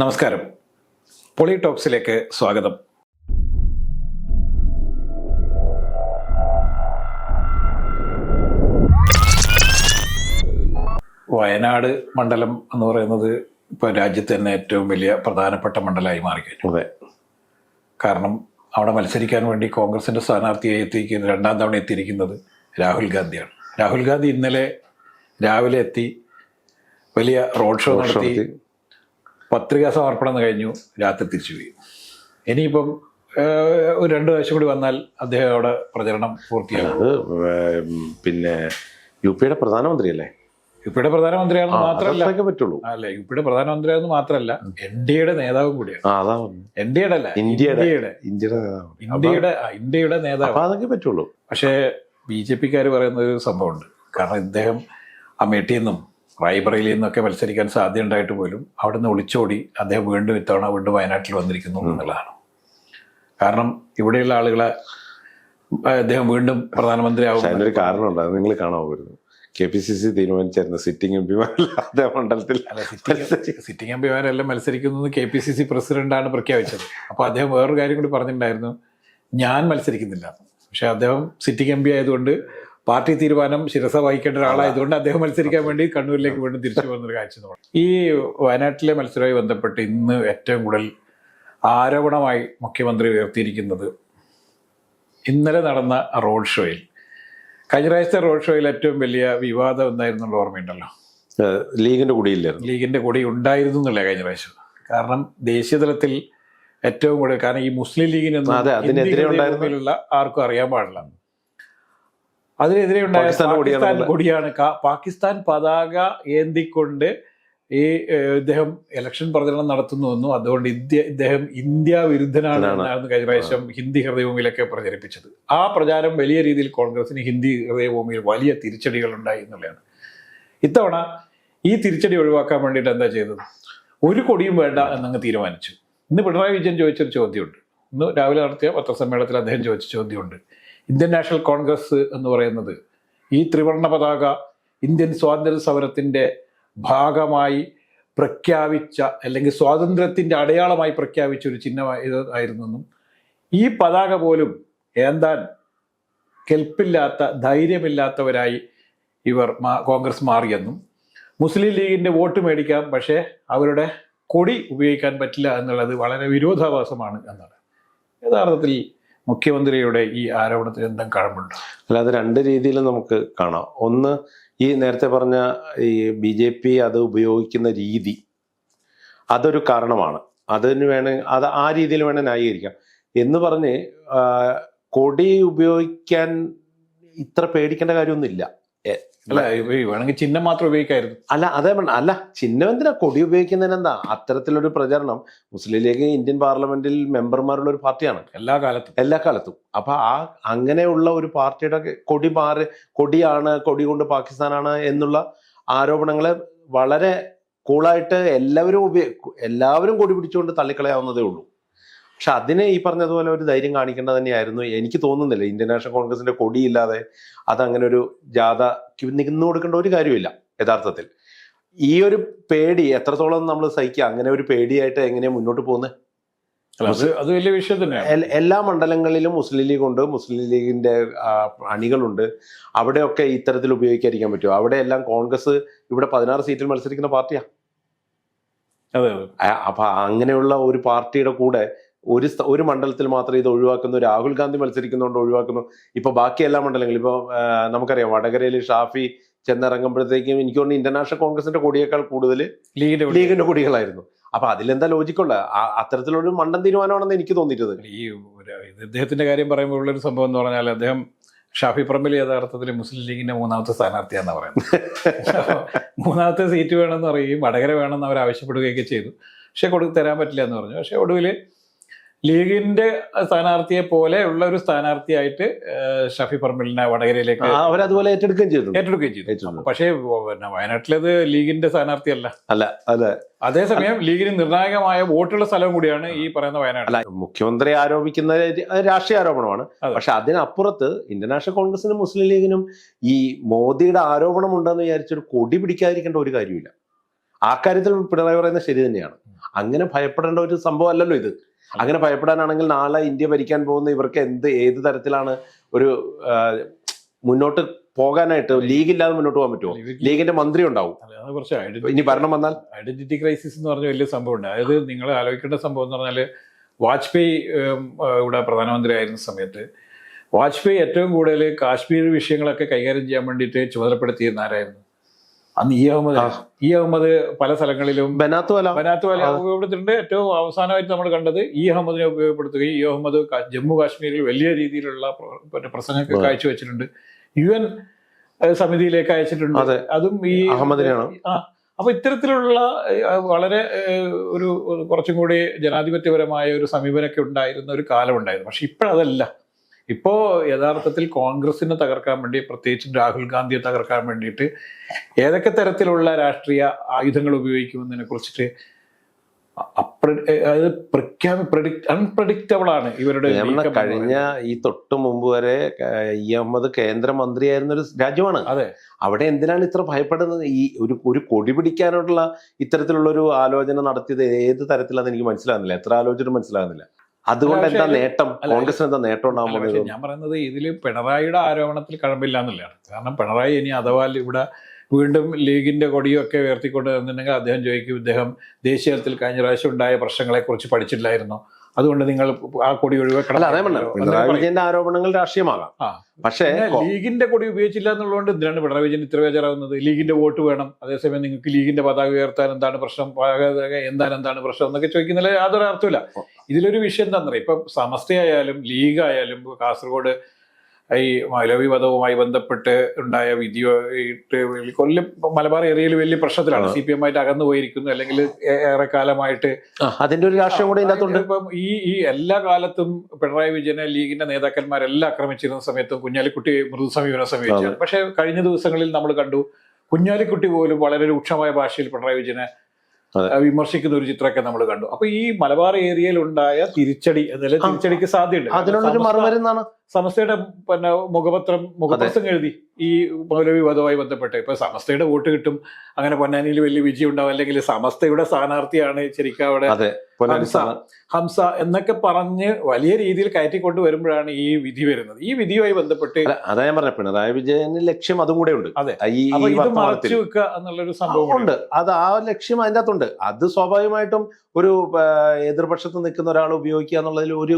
നമസ്കാരം. പൊളിടോക്സിലേക്ക് സ്വാഗതം. വയനാട് മണ്ഡലം എന്ന് പറയുന്നത് ഇപ്പോൾ രാജ്യത്ത് തന്നെ ഏറ്റവും വലിയ പ്രധാനപ്പെട്ട മണ്ഡലമായി മാറിക്കഴിഞ്ഞു. അതെ. കാരണം അവിടെ മത്സരിക്കാൻ വേണ്ടി കോൺഗ്രസിന്റെ സ്ഥാനാർത്ഥിയായി എത്തിയിരിക്കുന്നത് രണ്ടാം തവണ എത്തിയിരിക്കുന്നത് രാഹുൽ ഗാന്ധിയാണ്. രാഹുൽ ഗാന്ധി ഇന്നലെ രാവിലെ എത്തി വലിയ റോഡ് ഷോ നടത്തി. പത്രികാ സമർപ്പണം കഴിഞ്ഞു രാത്രി തിരിച്ചു തിരിച്ചുപോയി ഇനിയിപ്പം ഒരു രണ്ട് പ്രാവശ്യം കൂടി വന്നാൽ അദ്ദേഹം അവിടെ പ്രചരണം പൂർത്തിയാകും. അത് പിന്നെ യു പിയുടെ പ്രധാനമന്ത്രിയല്ലേ? യുപിയുടെ പ്രധാനമന്ത്രിയാണെന്ന് മാത്രമല്ല. പറ്റുള്ളൂ. അല്ല യുപിയുടെ പ്രധാനമന്ത്രിയാണെന്ന് മാത്രമല്ല എൻ ഡി എയുടെ നേതാവും കൂടിയാണ്. എൻ ഡി എയുടെ അല്ല ഇന്ത്യയുടെ ഇന്ത്യയുടെ. ഇന്ത്യയുടെ നേതാവ്. ഇന്ത്യയുടെ നേതാവ്. അതൊക്കെ പറ്റുള്ളൂ. പക്ഷേ ബി ജെ പിക്കാർ പറയുന്ന ഒരു സംഭവമുണ്ട്. കാരണം ഇദ്ദേഹം അമേഠിയിൽ നിന്നും റായ്ബറയിൽ നിന്നൊക്കെ മത്സരിക്കാൻ സാധ്യതയുണ്ടായിട്ട് പോലും അവിടുന്ന് ഒളിച്ചോടി അദ്ദേഹം വീണ്ടും ഇത്തവണ വീണ്ടും വയനാട്ടിൽ വന്നിരിക്കുന്നു എന്നുള്ളതാണ്. കാരണം ഇവിടെയുള്ള ആളുകളെ അദ്ദേഹം വീണ്ടും പ്രധാനമന്ത്രിയാവും ആവുന്നൊരു അതിനൊരു കാരണമുണ്ട് അത് നിങ്ങൾ കാണാൻ പോയിരുന്നു കെ പി സി സി തീരുമാനിച്ചായിരുന്നു സിറ്റിംഗ് എം പിമാരല്ലാതെ മണ്ഡലത്തിൽ സിറ്റിംഗ് എം പിമാരെല്ലാം മത്സരിക്കുന്നത് കെ പി സി സി പ്രസിഡന്റാണ് പ്രഖ്യാപിച്ചത്. അപ്പോൾ അദ്ദേഹം വേറൊരു കാര്യം കൂടി പറഞ്ഞിട്ടുണ്ടായിരുന്നു. ഞാൻ മത്സരിക്കുന്നില്ല. പക്ഷെ അദ്ദേഹം സിറ്റിംഗ് എം പി ആയതുകൊണ്ട് പാർട്ടി തീരുമാനം ശിരസ വഹിക്കേണ്ട ഒരാളായതുകൊണ്ട് അദ്ദേഹം മത്സരിക്കാൻ വേണ്ടി കണ്ണൂരിലേക്ക് വീണ്ടും തിരിച്ചു പോകുന്നൊരു കാഴ്ച ഈ വയനാട്ടിലെ മത്സരവുമായി ബന്ധപ്പെട്ട് ഇന്ന് ഏറ്റവും കൂടുതൽ ആരോപണമായി മുഖ്യമന്ത്രി ഉയർത്തിയിരിക്കുന്നത് ഇന്നലെ നടന്ന റോഡ് ഷോയിൽ. കഴിഞ്ഞ പ്രാവശ്യത്തെ റോഡ് ഷോയിൽ ഏറ്റവും വലിയ വിവാദം എന്തായിരുന്നുള്ള ഓർമ്മയുണ്ടല്ലോ? ലീഗിന്റെ കൂടിയില്ലായിരുന്നു. ലീഗിന്റെ കൂടി ഉണ്ടായിരുന്നു എന്നല്ലേ കഴിഞ്ഞ പ്രാവശ്യം? കാരണം ദേശീയ തലത്തിൽ ഏറ്റവും കൂടുതൽ കാരണം ഈ മുസ്ലിം ലീഗിനൊന്നും ആർക്കും അറിയാൻ പാടില്ല. അതിനെതിരെ ഉണ്ടായ കൊടിയാണ് പാകിസ്ഥാൻ പതാക ഏന്തിക്കൊണ്ട് ഈ ഇദ്ദേഹം ഇലക്ഷൻ പ്രചരണം നടത്തുന്നുവെന്നും അതുകൊണ്ട് ഇന്ത്യ ഇദ്ദേഹം ഇന്ത്യ വിരുദ്ധനാണ്. എന്നായിരുന്നു കഴിഞ്ഞ പ്രാവശ്യം ഹിന്ദി ഹൃദയഭൂമിയിലൊക്കെ പ്രചരിപ്പിച്ചത്. ആ പ്രചാരം വലിയ രീതിയിൽ കോൺഗ്രസിന് ഹിന്ദി ഹൃദയഭൂമിയിൽ വലിയ തിരിച്ചടികൾ ഉണ്ടായി എന്നുള്ളതാണ്. ഇത്തവണ ഈ തിരിച്ചടി ഒഴിവാക്കാൻ വേണ്ടിയിട്ട് എന്താ ചെയ്തത്? ഒരു കൊടിയും വേണ്ട എന്നങ്ങ് തീരുമാനിച്ചു. ഇന്ന് പിണറായി വിജയൻ ചോദിച്ചൊരു ചോദ്യമുണ്ട്. ഇന്ന് രാവിലെ നടത്തിയ പത്രസമ്മേളനത്തിൽ അദ്ദേഹം ചോദിച്ച ചോദ്യമുണ്ട്. ഇന്ത്യൻ നാഷണൽ കോൺഗ്രസ് എന്ന് പറയുന്നത് ഈ ത്രിവർണ പതാക ഇന്ത്യൻ സ്വാതന്ത്ര്യ സമരത്തിന്റെ ഭാഗമായി പ്രഖ്യാപിച്ച അല്ലെങ്കിൽ സ്വാതന്ത്ര്യത്തിന്റെ അടയാളമായി പ്രഖ്യാപിച്ച ഒരു ചിഹ്നമായി ഇത് ആയിരുന്നെന്നും ഈ പതാക പോലും ഏന്താൻ കെൽപ്പില്ലാത്ത ധൈര്യമില്ലാത്തവരായി ഇവർ കോൺഗ്രസ് മാറിയെന്നും മുസ്ലിം ലീഗിന്റെ വോട്ട് മേടിക്കാം പക്ഷേ അവരുടെ കൊടി ഉപയോഗിക്കാൻ പറ്റില്ല എന്നുള്ളത് വളരെ വിരോധാഭാസമാണ് എന്നാണ്. യഥാർത്ഥത്തിൽ മുഖ്യമന്ത്രിയുടെ ഈ ആരോപണത്തിന് എന്തെങ്കിലും കഴമ്പുണ്ട്? അല്ലാതെ രണ്ട് രീതിയിൽ നമുക്ക് കാണാം. ഒന്ന് ഈ നേരത്തെ പറഞ്ഞ ഈ ബി ജെ പി അത് ഉപയോഗിക്കുന്ന രീതി അതൊരു കാരണമാണ്. അതിന് വേണേ അത് ആ രീതിയിൽ വേണേൽ ന്യായീകരിക്കാം. എന്ന് പറഞ്ഞ് കൊടി ഉപയോഗിക്കാൻ ഇത്ര പേടിക്കേണ്ട കാര്യമൊന്നുമില്ല. അല്ല വേണമെങ്കിൽ ചിഹ്നം മാത്രം ഉപയോഗിക്കായിരുന്നു. അല്ല അതേ അല്ല ചിഹ്നം എന്തിനാ കൊടി ഉപയോഗിക്കുന്നതിന് എന്താ അത്തരത്തിലൊരു പ്രചരണം മുസ്ലിം ലീഗ് ഇന്ത്യൻ പാർലമെന്റിൽ മെമ്പർമാരുള്ള ഒരു പാർട്ടിയാണ്. എല്ലാ കാലത്തും. എല്ലാ കാലത്തും. അപ്പൊ ആ അങ്ങനെയുള്ള ഒരു പാർട്ടിയുടെ കൊടി മാറി കൊടിയാണ് കൊടി കൊണ്ട് പാകിസ്ഥാനാണ് എന്നുള്ള ആരോപണങ്ങളെ വളരെ കൂളായിട്ട് എല്ലാവരും ഉപയോഗ എല്ലാവരും കൊടി പിടിച്ചുകൊണ്ട് തള്ളിക്കളയാവുന്നതേ ഉള്ളൂ. പക്ഷെ അതിനെ ഈ പറഞ്ഞതുപോലെ ഒരു ധൈര്യം കാണിക്കേണ്ടത് തന്നെയായിരുന്നു. എനിക്ക് തോന്നുന്നില്ല. ഇന്ത്യൻ നാഷണൽ കോൺഗ്രസിന്റെ കൊടിയില്ലാതെ അതങ്ങനെ ഒരു ജാഥ നിന്നു കൊടുക്കേണ്ട ഒരു കാര്യമില്ല യഥാർത്ഥത്തിൽ. ഈ ഒരു പേടി എത്രത്തോളം നമ്മൾ സഹിക്കുക അങ്ങനെ ഒരു പേടിയായിട്ട് എങ്ങനെയാ മുന്നോട്ട് പോകുന്നത് അത് വലിയ വിഷയം തന്നെ എല്ലാ മണ്ഡലങ്ങളിലും മുസ്ലിം ലീഗ് ഉണ്ട്. മുസ്ലിം ലീഗിന്റെ അണികളുണ്ട്. അവിടെയൊക്കെ ഇത്തരത്തിൽ ഉപയോഗിക്കാതിരിക്കാൻ പറ്റുമോ? അവിടെ എല്ലാം കോൺഗ്രസ് ഇവിടെ പതിനാറ് സീറ്റിൽ മത്സരിക്കുന്ന പാർട്ടിയാ. അതെ അപ്പൊ അങ്ങനെയുള്ള ഒരു പാർട്ടിയുടെ കൂടെ ഒരു ഒരു മണ്ഡലത്തിൽ മാത്രം ഇത് ഒഴിവാക്കുന്നു രാഹുൽ ഗാന്ധി മത്സരിക്കുന്നതുകൊണ്ട് ഒഴിവാക്കുന്നു. ഇപ്പൊ ബാക്കി എല്ലാ മണ്ഡലങ്ങളും ഇപ്പൊ നമുക്കറിയാം വടകരയിൽ ഷാഫി ചെന്നിറങ്ങുമ്പോഴത്തേക്കും എനിക്ക് തോന്നുന്നു ഇന്റർനാഷണൽ കോൺഗ്രസിന്റെ കൊടിയേക്കാൾ കൂടുതൽ ലീഗിന്റെ ലീഗിന്റെ കൊടികളായിരുന്നു. അപ്പൊ അതിലെന്താ ലോജിക്കുള്ള? അത്തരത്തിലൊരു മണ്ടൻ തീരുമാനമാണെന്ന് എനിക്ക് തോന്നിയിട്ടത്. ഈ ഇദ്ദേഹത്തിന്റെ കാര്യം പറയുമ്പോൾ ഉള്ളൊരു സംഭവം എന്ന് പറഞ്ഞാൽ അദ്ദേഹം ഷാഫി പറമ്പിൽ യഥാർത്ഥത്തിൽ മുസ്ലിം ലീഗിന്റെ മൂന്നാമത്തെ സ്ഥാനാർത്ഥിയാണെന്ന് പറയുന്നത്. മൂന്നാമത്തെ സീറ്റ് വേണമെന്ന് പറയുകയും വടകര വേണമെന്ന് അവർ ആവശ്യപ്പെടുകയൊക്കെ ചെയ്തു. പക്ഷെ കൊടുത്ത് തരാൻ പറ്റില്ല എന്ന് പറഞ്ഞു. പക്ഷെ ഒടുവിൽ ലീഗിന്റെ സ്ഥാനാർത്ഥിയെ പോലെ ഉള്ള ഒരു സ്ഥാനാർത്ഥിയായിട്ട് ഷഫി പറമ്പിലിനെ വടകരയിലേക്ക് അവരതുപോലെ ഏറ്റെടുക്കുകയും ചെയ്തു ഏറ്റെടുക്കുകയും ചെയ്തു. പക്ഷേ പിന്നെ വയനാട്ടിലത് ലീഗിന്റെ സ്ഥാനാർത്ഥിയല്ല. അല്ല അല്ല അതേസമയം ലീഗിന് നിർണായകമായ വോട്ടുള്ള സ്ഥലം കൂടിയാണ് ഈ പറയുന്ന വയനാട്. മുഖ്യമന്ത്രി ആരോപിക്കുന്ന രാഷ്ട്രീയ ആരോപണമാണ്. പക്ഷെ അതിനപ്പുറത്ത് ഇന്റർനാഷണൽ കോൺഗ്രസിനും മുസ്ലിം ലീഗിനും ഈ മോദിയുടെ ആരോപണം ഉണ്ടെന്ന് വിചാരിച്ചൊരു കൊടി പിടിക്കാതിരിക്കേണ്ട ഒരു കാര്യമില്ല. ആ കാര്യത്തിൽ പിണറായി പറയുന്നത് ശരി തന്നെയാണ്. അങ്ങനെ ഭയപ്പെടേണ്ട ഒരു സംഭവം അല്ലല്ലോ ഇത്. അങ്ങനെ ഭയപ്പെടാനാണെങ്കിൽ നാളെ ഇന്ത്യ ഭരിക്കാൻ പോകുന്ന ഇവർക്ക് എന്ത് ഏത് തരത്തിലാണ് ഒരു മുന്നോട്ട് പോകാനായിട്ട് ലീഗ് ഇല്ലാതെ മുന്നോട്ട് പോകാൻ പറ്റുമോ? ലീഗിന്റെ മന്ത്രി ഉണ്ടാവും. ഇനി ഭരണം വന്നാൽ? ഐഡന്റിറ്റി ക്രൈസിസ് എന്ന് പറഞ്ഞ വലിയ സംഭവം ഉണ്ട് അതായത് നിങ്ങൾ ആലോചിക്കേണ്ട സംഭവം എന്ന് പറഞ്ഞാൽ വാജ്പേയി ഇവിടെ പ്രധാനമന്ത്രി ആയിരുന്ന സമയത്ത് വാജ്പേയി ഏറ്റവും കൂടുതൽ കാശ്മീർ വിഷയങ്ങളൊക്കെ കൈകാര്യം ചെയ്യാൻ വേണ്ടിയിട്ട് ചുമതലപ്പെടുത്തിയിരുന്ന ആരായിരുന്നു? അന്ന് ഈ അഹമ്മദ് ഈ അഹമ്മദ് പല സ്ഥലങ്ങളിലും ബനാത്തു വല. ഉപയോഗപ്പെടുത്തിയിട്ടുണ്ട്. ഏറ്റവും അവസാനമായിട്ട് നമ്മൾ കണ്ടത് ഈ അഹമ്മദിനെ ഉപയോഗപ്പെടുത്തുകയും ഈ അഹമ്മദ് ജമ്മു കാശ്മീരിൽ വലിയ രീതിയിലുള്ള പ്രസംഗമൊക്കെ കാഴ്ചവെച്ചിട്ടുണ്ട്. യു എൻ സമിതിയിലേക്ക് അയച്ചിട്ടുണ്ട്. അതും. ഈ അഹമ്മദിനെയാണ്. അപ്പൊ ഇത്തരത്തിലുള്ള വളരെ ഒരു ഒരു കുറച്ചും കൂടി ജനാധിപത്യപരമായ ഒരു സമീപനമൊക്കെ ഉണ്ടായിരുന്ന ഒരു കാലം ഉണ്ടായിരുന്നു പക്ഷെ ഇപ്പോഴതല്ല. ഇപ്പോ യഥാർത്ഥത്തിൽ കോൺഗ്രസിനെ തകർക്കാൻ വേണ്ടി പ്രത്യേകിച്ചും രാഹുൽ ഗാന്ധിയെ തകർക്കാൻ വേണ്ടിയിട്ട് ഏതൊക്കെ തരത്തിലുള്ള രാഷ്ട്രീയ ആയുധങ്ങൾ ഉപയോഗിക്കുമെന്നതിനെ കുറിച്ചിട്ട് അത് പ്രഖ്യാപി അൺപ്രഡിക്റ്റബിൾ ആണ് ഇവരുടെ കഴിഞ്ഞ ഈ തൊട്ട് മുമ്പ് വരെ ഇ അഹമ്മദ് കേന്ദ്രമന്ത്രിയായിരുന്ന ഒരു രാജ്യമാണ്. അതെ. അവിടെ എന്തിനാണ് ഇത്ര ഭയപ്പെടുന്നത്? ഈ ഒരു ഒരു കൊടി പിടിക്കാനുള്ള ഇത്തരത്തിലുള്ള ഒരു ആലോചന നടത്തിയത് ഏത് തരത്തിലാണെന്ന് എനിക്ക് മനസ്സിലാകുന്നില്ല. എത്ര ആലോചിച്ചിട്ടും മനസ്സിലാകുന്നില്ല. അതുകൊണ്ട് എന്താ നേട്ടം? കോൺഗ്രസിന് എന്താ നേട്ടം പോകുന്നത്? ഞാൻ പറയുന്നത് ഇതിൽ പിണറായിയുടെ ആരോപണത്തിൽ കഴമ്പില്ല എന്നുള്ളതാണ്. കാരണം പിണറായി ഇനി അഥവാ ഇവിടെ വീണ്ടും ലീഗിന്റെ കൊടിയൊക്കെ ഉയർത്തിക്കൊണ്ട് വന്നിട്ടുണ്ടെങ്കിൽ അദ്ദേഹം ചോദിക്കും ഇദ്ദേഹം ദേശീയ തലത്തിൽ കഴിഞ്ഞ പ്രാവശ്യം ഉണ്ടായ പ്രശ്നങ്ങളെ കുറിച്ച് പഠിച്ചില്ലായിരുന്നോ അതുകൊണ്ട് നിങ്ങൾ ആ കൊടി ഒഴിവാക്കണം ആരോപണങ്ങൾ രാഷ്ട്രീയമാകാം. പക്ഷേ ലീഗിന്റെ കൊടി ഉപയോഗിച്ചില്ല എന്നുള്ളതുകൊണ്ട് എന്തിനാണ് പിണറായി വിജയൻ ഇത്ര ബേജാറാവുന്നത് ലീഗിന്റെ വോട്ട് വേണം. അതേസമയം നിങ്ങൾക്ക് ലീഗിന്റെ പതാക ഉയർത്താൻ എന്താണ് പ്രശ്നം? പതാക എന്താണ് എന്താണ് പ്രശ്നം എന്നൊക്കെ ചോദിക്കുന്നതിൽ യാതൊരു അർത്ഥമില്ല ഇതിലൊരു വിഷയം എന്താണെന്നറിയാം? ഇപ്പം സമസ്തയായാലും ലീഗായാലും കാസർഗോഡ് ഈ മൗലവി വധവുമായി ബന്ധപ്പെട്ട് ഉണ്ടായ വിധിയായിട്ട് കൊല്ലം മലബാർ ഏരിയയിൽ വലിയ പ്രശ്നത്തിലാണ്. സി പി എം ആയിട്ട് അകന്നു പോയിരിക്കുന്നു. അല്ലെങ്കിൽ ഏറെക്കാലമായിട്ട് അതിന്റെ ഒരു രാഷ്ട്രീയം കൂടെ ഇല്ലാത്തതുകൊണ്ട് ഇപ്പം ഈ ഈ എല്ലാ കാലത്തും പിണറായി വിജയനെ ലീഗിന്റെ നേതാക്കന്മാരെല്ലാം ആക്രമിച്ചിരുന്ന സമയത്തും കുഞ്ഞാലിക്കുട്ടി മൃദു സമീപനം സമീപിച്ചത് പക്ഷെ കഴിഞ്ഞ ദിവസങ്ങളിൽ നമ്മൾ കണ്ടു കുഞ്ഞാലിക്കുട്ടി പോലും വളരെ രൂക്ഷമായ ഭാഷയിൽ പിണറായി വിജയനെ വിമർശിക്കുന്ന ഒരു ചിത്രമൊക്കെ നമ്മൾ കണ്ടു. അപ്പൊ ഈ മലബാർ ഏരിയയിൽ ഉണ്ടായ തിരിച്ചടി തിരിച്ചടിക്ക് സാധ്യതയുണ്ട്. അതിനുള്ളൊരു സമസ്ത- മറുമരുന്ന് എന്നാണ് സമസ്തയുടെ പിന്നെ മുഖപത്രം മുഖപ്രസംഗം എഴുതി ഈ മൗലവി വധവുമായി ബന്ധപ്പെട്ട്. ഇപ്പൊ സമസ്തയുടെ വോട്ട് കിട്ടും അങ്ങനെ പൊന്നാനിയിൽ വലിയ വിജയം ഉണ്ടാവും അല്ലെങ്കിൽ സമസ്തയുടെ സ്ഥാനാർത്ഥിയാണ് ശരിക്കും അവിടെ ഹംസ. ഹംസ എന്നൊക്കെ പറഞ്ഞ് വലിയ രീതിയിൽ കയറ്റിക്കൊണ്ട് വരുമ്പോഴാണ് ഈ വിധി വരുന്നത്. ഈ വിധിയുമായി ബന്ധപ്പെട്ട് അതാ ഞാൻ പറഞ്ഞ പിണറായി വിജയന് ലക്ഷ്യം അതും കൂടെ ഉണ്ട്. അതെ. ഇത് മറച്ചു വെക്കുക എന്നുള്ളൊരു സംഭവം ഉണ്ട്. അത് ആ ലക്ഷ്യം അതിന്റെ അകത്തുണ്ട് അത് സ്വാഭാവികമായിട്ടും ഒരു എതിർപക്ഷത്ത് നിൽക്കുന്ന ഒരാൾ ഉപയോഗിക്കുക എന്നുള്ളതിൽ ഒരു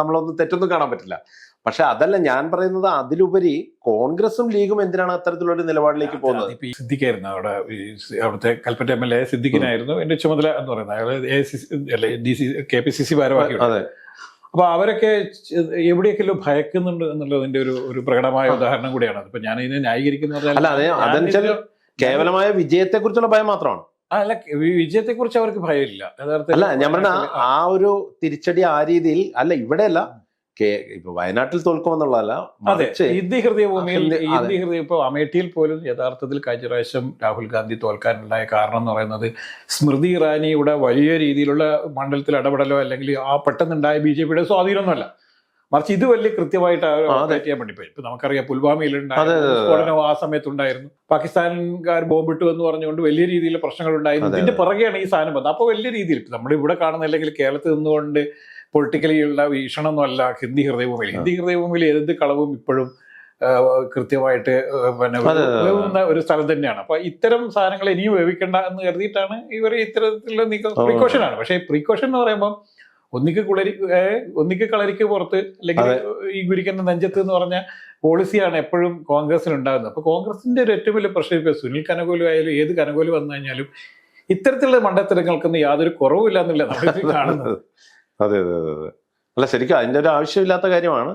നമ്മളൊന്നും തെറ്റൊന്നും കാണാൻ പറ്റില്ല. പക്ഷെ അതല്ല ഞാൻ പറയുന്നത് അതിലുപരി കോൺഗ്രസും ലീഗും എന്തിനാണ് അത്തരത്തിലുള്ള ഒരു നിലപാടിലേക്ക് പോകുന്നത്? സിദ്ദിഖായിരുന്നു അവിടെ അവിടുത്തെ കൽപ്പറ്റ എം എൽ എ സിദ്ദിഖിനായിരുന്നു എന്റെ ചുമതല എന്ന് പറയുന്നത്. അയാൾ D C K P C C ഭാരവാഹി അതെ. അപ്പൊ അവരൊക്കെ എവിടെയൊക്കെയല്ലോ ഭയക്കുന്നുണ്ട് എന്നുള്ളതിന്റെ ഒരു ഒരു പ്രകടമായ ഉദാഹരണം കൂടിയാണ് അതിപ്പോ ഞാൻ ഇതിനെ ന്യായീകരിക്കുന്ന അല്ല, അതെ, അതെന്നുവെച്ചാൽ കേവലമായ വിജയത്തെ കുറിച്ചുള്ള ഭയം മാത്രമാണ്. അല്ല വിജയത്തെ കുറിച്ച് അവർക്ക് ഭയമില്ല. യഥാർത്ഥത്തിൽ അല്ല ഞാൻ പറഞ്ഞ ആ ഒരു തിരിച്ചടി ആ രീതിയിൽ അല്ല ഇവിടെയല്ല. ഇപ്പൊ വയനാട്ടിൽ തോൽക്കുമെന്നുള്ളതല്ല അതെ മറിച്ച് ഹിന്ദി ഹൃദയഭൂമിയിൽ ഹിന്ദി- ഹൃദയ ഇപ്പോൾ അമേഠിയിൽ പോലും യഥാർത്ഥത്തിൽ കഴിഞ്ഞ പ്രാവശ്യം രാഹുൽ ഗാന്ധി തോൽക്കാനുണ്ടായ കാരണം എന്ന് പറയുന്നത് സ്മൃതി ഇറാനിയുടെ വലിയ രീതിയിലുള്ള മണ്ഡലത്തിൽ ഇടപെടലോ അല്ലെങ്കിൽ ആ പെട്ടെന്നുണ്ടായ ബി ജെ പിയുടെ സ്വാധീനമൊന്നുമല്ല. മറിച്ച് ഇത് വലിയ കൃത്യമായിട്ട് ചെയ്യാൻ വേണ്ടി പോയി. ഇപ്പൊ നമുക്കറിയാം. സ്ഫോടനം ആ സമയത്തുണ്ടായിരുന്നു. പാകിസ്ഥാൻകാർ ബോംബിട്ടു എന്ന് പറഞ്ഞുകൊണ്ട് വലിയ രീതിയിൽ പ്രശ്നങ്ങൾ ഉണ്ടായിരുന്നു ഇതിന്റെ പുറകെയാണ് ഈ സാധനം വന്നത്. അപ്പോൾ വലിയ രീതിയിൽ നമ്മൾ ഇവിടെ കാണുന്ന അല്ലെങ്കിൽ കേരളത്തിൽ നിന്നുകൊണ്ട് പൊളിറ്റിക്കലി ഉള്ള വീക്ഷണമൊന്നുമല്ല ഹിന്ദി ഹൃദയഭൂമിയിൽ ഹിന്ദി ഹൃദയഭൂമിയിൽ ഏത് കളവും ഇപ്പോഴും കൃത്യമായിട്ട് പിന്നെ. വേവുന്ന ഒരു സ്ഥലം തന്നെയാണ്. അപ്പൊ ഇത്തരം സാധനങ്ങൾ ഇനിയും വേവിക്കണ്ട എന്ന് കരുതിയിട്ടാണ് ഇവർ ഇത്തരത്തിലുള്ള നീക്കം പ്രിക്കോഷൻ ആണ്. പക്ഷേ പ്രീക്കോഷൻ എന്ന് പറയുമ്പോൾ ഒന്നിക്ക് കുളരി ഒന്നിക്ക് കളരിക്ക് പുറത്ത് അല്ലെങ്കിൽ ഈ ഗുരിക്കുന്ന നെഞ്ചത്ത് എന്ന് പറഞ്ഞ പോളിസിയാണ് എപ്പോഴും കോൺഗ്രസിന് ഉണ്ടാകുന്നത് അപ്പൊ കോൺഗ്രസിന്റെ ഒരു ഏറ്റവും വലിയ പ്രശ്നം ഇപ്പൊ സുനിൽ കനകോലു ആയാലും ഏത് കനകോലു വന്നു കഴിഞ്ഞാലും ഇത്തരത്തിലുള്ള മണ്ടത്തരങ്ങൾക്കൊന്നും യാതൊരു കുറവുമില്ല എന്നുള്ള നമ്മൾ കാണുന്നത്. അതെ അതെ അതെ അല്ല ശരിക്കും അതിന്റെ ഒരു ആവശ്യമില്ലാത്ത കാര്യമാണ്.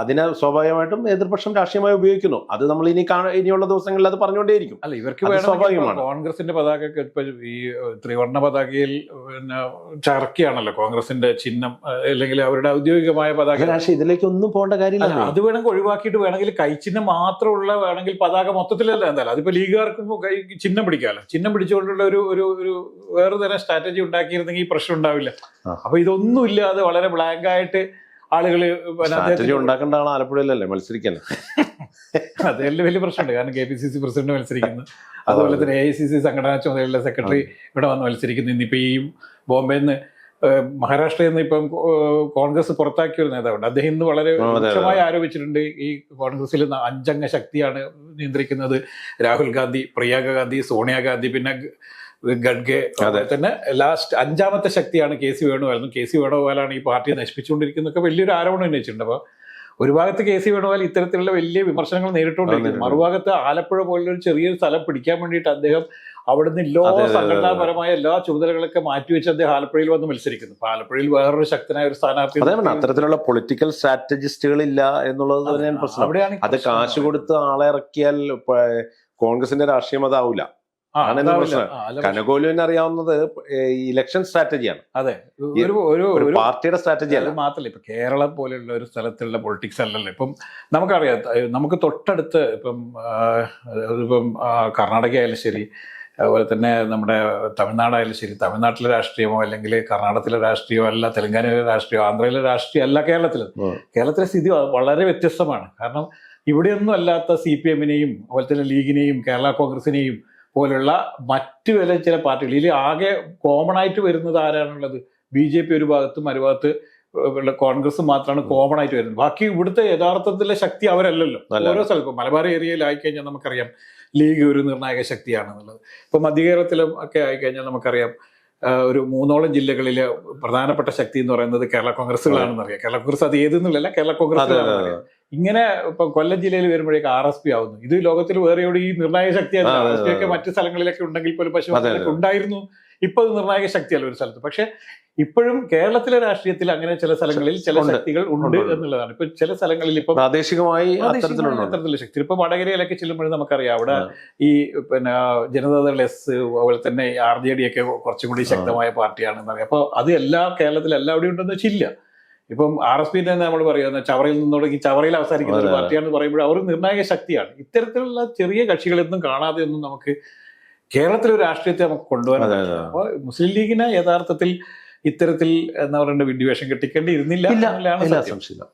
അതിനെ സ്വാഭാവികമായിട്ടും എതിർപക്ഷം രാഷ്ട്രീയമായി ഉപയോഗിക്കുന്നു. അത് നമ്മൾ ഇനി കാണാൻ ഇനിയുള്ള ദിവസങ്ങളിൽ അത് പറഞ്ഞുകൊണ്ടേയിരിക്കും. അല്ല ഇവർക്ക് സ്വാഭാവികമാണ്. കോൺഗ്രസിന്റെ പതാക ഈ ത്രിവർണ പതാകയിൽ പിന്നെ ചർക്കയാണല്ലോ കോൺഗ്രസിന്റെ ചിഹ്നം അല്ലെങ്കിൽ അവരുടെ ഔദ്യോഗികമായ പതാക. പക്ഷേ ഇതിലേക്ക് ഒന്നും പോകേണ്ട കാര്യമില്ല. അത് വേണമെങ്കിൽ ഒഴിവാക്കിയിട്ട് വേണമെങ്കിൽ കൈച്ചിഹ്നം മാത്രമുള്ള വേണമെങ്കിൽ പതാക മൊത്തത്തിലല്ല എന്തായാലും. അതിപ്പോ ലീഗുകാർക്കും കൈ ചിഹ്നം പിടിക്കാമല്ലോ. ചിഹ്നം പിടിച്ചുകൊണ്ടുള്ള ഒരു ഒരു ഒരു വേറെ തരം സ്ട്രാറ്റജി ഉണ്ടാക്കിയിരുന്നെങ്കിൽ ഈ പ്രശ്നം ഉണ്ടാവില്ല. അപ്പൊ ഇതൊന്നും ഇല്ലാതെ വളരെ ബ്ലാങ്ക് ആയിട്ട് ആളുകൾ ഉണ്ടാക്കേണ്ട ആൾ ആലപ്പുഴയിലല്ലേ? മത്സരിക്കാൻ. അതെല്ലാം വലിയ പ്രശ്നമുണ്ട്. കാരണം K P C C president മത്സരിക്കുന്നു. അതുപോലെ തന്നെ എ ഐ സി സി സംഘടനാ ചുമതലയുള്ള സെക്രട്ടറി ഇവിടെ വന്ന് മത്സരിക്കുന്നു. ഇന്നിപ്പോ ഈ ബോംബെയിൽ നിന്ന് മഹാരാഷ്ട്രയിൽ നിന്ന് ഇപ്പം കോൺഗ്രസ് പുറത്താക്കിയ ഒരു നേതാവുണ്ട്. അദ്ദേഹം ഇന്ന് വളരെ. രൂക്ഷമായി ആരോപിച്ചിട്ടുണ്ട്. ഈ കോൺഗ്രസിൽ അഞ്ചംഗ ശക്തിയാണ് നിയന്ത്രിക്കുന്നത്. രാഹുൽ ഗാന്ധി പ്രിയങ്ക ഗാന്ധി സോണിയാഗാന്ധി പിന്നെ ഗ- അതെ. തന്നെ ലാസ്റ്റ് അഞ്ചാമത്തെ ശക്തിയാണ് K C Venugopal K C വേണുഗോപാലാണ് ഈ പാർട്ടിയെ നശിപ്പിച്ചുകൊണ്ടിരിക്കുന്നതൊക്കെ വലിയൊരു ആരോപണം ഉന്നയിച്ചിട്ടുണ്ട്. അപ്പൊ ഒരു ഭാഗത്ത് കെ സി വേണുഗോപാൽ ഇത്തരത്തിലുള്ള വലിയ വിമർശനങ്ങൾ നേരിട്ടുകൊണ്ടിരിക്കുന്നു. മറുഭാഗത്ത് ആലപ്പുഴ പോലുള്ളൊരു ചെറിയൊരു സ്ഥലം പിടിക്കാൻ വേണ്ടിയിട്ട് അദ്ദേഹം അവിടുന്ന് എല്ലാ അതെ. സംഘടനാപരമായ എല്ലാ ചുമതലകളൊക്കെ മാറ്റിവെച്ച് അദ്ദേഹം ആലപ്പുഴയിൽ വന്ന് മത്സരിക്കുന്നു. അപ്പൊ ആലപ്പുഴയിൽ വേറൊരു ശക്തനായ ഒരു സ്ഥാനാർത്ഥി അതേ അത്തരത്തിലുള്ള പൊളിറ്റിക്കൽ സ്ട്രാറ്റജിസ്റ്റുകൾ ഇല്ല എന്നുള്ളത് തന്നെയാണ് പ്രശ്നം. അത് കാശ് കൊടുത്ത് ആളെ ഇറക്കിയാൽ കോൺഗ്രസിന്റെ രാഷ്ട്രീയം അതാവൂല. പ്രശ്നം. കനകോലുവിന് അറിയാവുന്നത് ഇലക്ഷൻ സ്ട്രാറ്റജിയാണ് അതെ ഒരു ഒരു പാർട്ടിയുടെ സ്ട്രാറ്റജി അത് അല്ല. മാത്രമല്ല ഇപ്പൊ കേരളം പോലെയുള്ള ഒരു സ്ഥലത്തുള്ള പൊളിറ്റിക്സ് അല്ലല്ലോ. ഇപ്പം നമുക്കറിയാം നമുക്ക് തൊട്ടടുത്ത് ഇപ്പം ഇപ്പം കർണാടക ആയാലും ശരി അതുപോലെ തന്നെ നമ്മുടെ തമിഴ്നാടായാലും ശരി തമിഴ്നാട്ടിലെ രാഷ്ട്രീയമോ അല്ലെങ്കിൽ കർണാടകത്തിലെ രാഷ്ട്രീയമോ അല്ല തെലങ്കാനയിലെ രാഷ്ട്രീയമോ ആന്ധ്രയിലെ രാഷ്ട്രീയം അല്ല കേരളത്തിലെ. കേരളത്തിലെ സ്ഥിതി വളരെ വ്യത്യസ്തമാണ്. കാരണം ഇവിടെയൊന്നും അല്ലാത്ത സി പി എമ്മിനെയും അതുപോലെ തന്നെ ലീഗിനെയും കേരള കോൺഗ്രസിനെയും പോലുള്ള മറ്റു വില ചില പാർട്ടികൾ. ഇതിൽ ആകെ കോമൺ ആയിട്ട് വരുന്നത് ആരാണുള്ളത്? ബി ജെ പി ഒരു ഭാഗത്തും മറുഭാഗത്ത് കോൺഗ്രസ് മാത്രമാണ് കോമൺ ആയിട്ട് വരുന്നത്. ബാക്കി ഇവിടുത്തെ യഥാർത്ഥത്തിലെ ശക്തി അവരല്ലല്ലോ. ഓരോ സ്ഥലത്തും മലബാർ ഏരിയയിൽ ആയിക്കഴിഞ്ഞാൽ നമുക്കറിയാം ലീഗ് ഒരു നിർണായക ശക്തിയാണെന്നുള്ളത്. ഇപ്പൊ മധ്യ കേരളത്തിലും ഒക്കെ ആയിക്കഴിഞ്ഞാൽ നമുക്കറിയാം ഒരു മൂന്നോളം ജില്ലകളിലെ പ്രധാനപ്പെട്ട ശക്തി എന്ന് പറയുന്നത് കേരള കോൺഗ്രസുകളാണെന്ന് അറിയാം കേരള കോൺഗ്രസ് അത് ഏതെന്നുള്ളല്ല കേരള കോൺഗ്രസ് ഇങ്ങനെ ഇപ്പൊ കൊല്ലം ജില്ലയിൽ വരുമ്പോഴേക്ക് ആർ എസ് പി ആവുന്നു. ഇത് ലോകത്തിൽ വേറെ എവിടെ ഈ നിർണായക ശക്തിയാണ് ആർ എസ് പി ഒക്കെ മറ്റു സ്ഥലങ്ങളിലൊക്കെ ഉണ്ടെങ്കിൽ പോലും പശു ഉണ്ടായിരുന്നു. ഇപ്പൊ അത് നിർണായക ശക്തിയല്ല ഒരു സ്ഥലത്ത്. പക്ഷെ ഇപ്പോഴും കേരളത്തിലെ രാഷ്ട്രീയത്തിൽ അങ്ങനെ ചില സ്ഥലങ്ങളിൽ ചില ശക്തികൾ ഉണ്ട്. എന്നുള്ളതാണ്. ഇപ്പൊ ചില സ്ഥലങ്ങളിൽ ഇപ്പൊ പ്രാദേശികമായി അത്തരത്തിലുള്ള ശക്തി ഇപ്പൊ വടകരയിലൊക്കെ ചെല്ലുമ്പോഴും നമുക്കറിയാം. അവിടെ ഈ പിന്നെ ജനതാദൾ എസ് അതുപോലെ തന്നെ ആർ ജെ ഡി ഒക്കെ കുറച്ചും കൂടി ശക്തമായ പാർട്ടിയാണെന്ന് അപ്പൊ അത് എല്ലാ കേരളത്തിൽ എല്ലാവിടെയും ഉണ്ടെന്ന് വെച്ചില്ല ഇപ്പം ആർ എസ് പി തന്നെ നമ്മൾ പറയുന്ന ചവറയിൽ നിന്ന് തുടങ്ങി ചവറയിൽ അവസാനിക്കുന്ന ഒരു. പാർട്ടിയാണെന്ന് പറയുമ്പോൾ അവർ നിർണായക ശക്തിയാണ്. ഇത്തരത്തിലുള്ള ചെറിയ കക്ഷികളൊന്നും കാണാതെ ഒന്നും നമുക്ക് കേരളത്തിലെ ഒരു രാഷ്ട്രീയത്തെ നമുക്ക് കൊണ്ടുവരാൻ അപ്പോൾ മുസ്ലിം ലീഗിനെ യഥാർത്ഥത്തിൽ ഇത്തരത്തിൽ എന്താ പറയണ്ട വിഡ്ഢിവേഷം കെട്ടിക്കേണ്ടി ഇരുന്നില്ല സംശയം സംശയമില്ല.